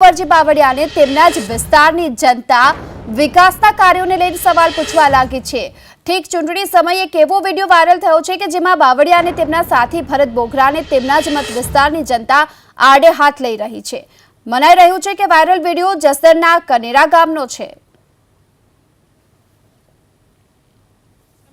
કુંવરજી બાવળિયાને તેમના જ વિસ્તારની જનતા વિકાસના કાર્યોને લઈને સવાલ પૂછવા લાગી છે. ઠીક, ચૂંટણી સમયે એક એવો વીડિયો વાયરલ થયો છે કે જેમાં બાવળિયા અને તેમના સાથી ભરત બોગરાને તેમના જ મત વિસ્તારની જનતા આડે હાથ લઈ રહી છે. મનાઈ રહ્યું છે કે વાયરલ વીડિયો જસદણના કનેરા ગામનો છે આ જ વિભાગ પાણી તમતાર હજી તમારા આગેવાનને કહેજો, સમજીને વાત કરે એટલે બધો રસ્તો થઈ જાય. કોઈ વાંધો નથી. અડધા ગામમાં પાણી છે ને અડધા ગામમાં નથી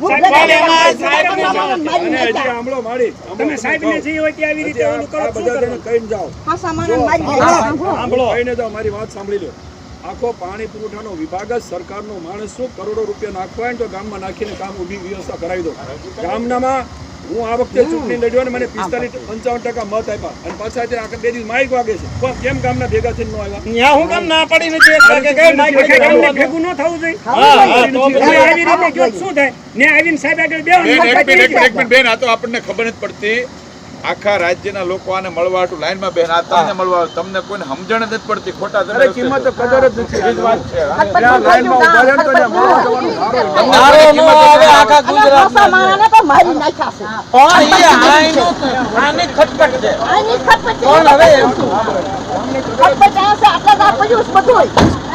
તમે ને, મારે. જે હોય તે આવી રીતે ઓલું કરો શું કહીને જાઓ. સાંભળો. કહીને જાઓ વાત સાંભળી લો. આખો પાણી પુરવઠાનો વિભાગ જ સરકારનો માણસ શું? કરોડો રૂપિયા નાખવા હોય ને તો ગામમાં નાખીને કામ ઊભી વ્યવસ્થા કરાવી દો. ગામનામાં હું આ વખતે ચૂંટણી લડ્યો ને મને પિસ્તાલીસ પંચાવન ટકા મત આપ્યા. અને પાછા તે આખા બે દિવસ માઇક વાગે છે. પણ કેમ ગામના ભેગા થઈને ન આવ્યા? હું કામ ના પડી નથી? ભેગું ન થવું જોઈએ. આવી રીતે શું થાય? ને આવીને સાહેબ આગળ બે બેન, એક મિનિટ, એક મિનિટ, એક નહીં મિનિટ, બેન, આ તો આપણને ખબર નથી પડતી. આખા રાજ્યના લોકો આને મળવા હાટુ લાઈનમાં બેન આ તમને મળવા તમને કોઈને સમજણ જ પડતી ખોટા તમે કિંમત કદર જ નથી. વાત છે. લાઈનમાં રહે તો મળવા જવાનું આવે આખા અને ગુજરાતમાં. તો મારી નાખ્યા છે. પણ એ આઈનું- આની ખટપટ છે આની ખટપટ. પણ હવે ખટપટ આ છે, આટલા જ છે બધુંય.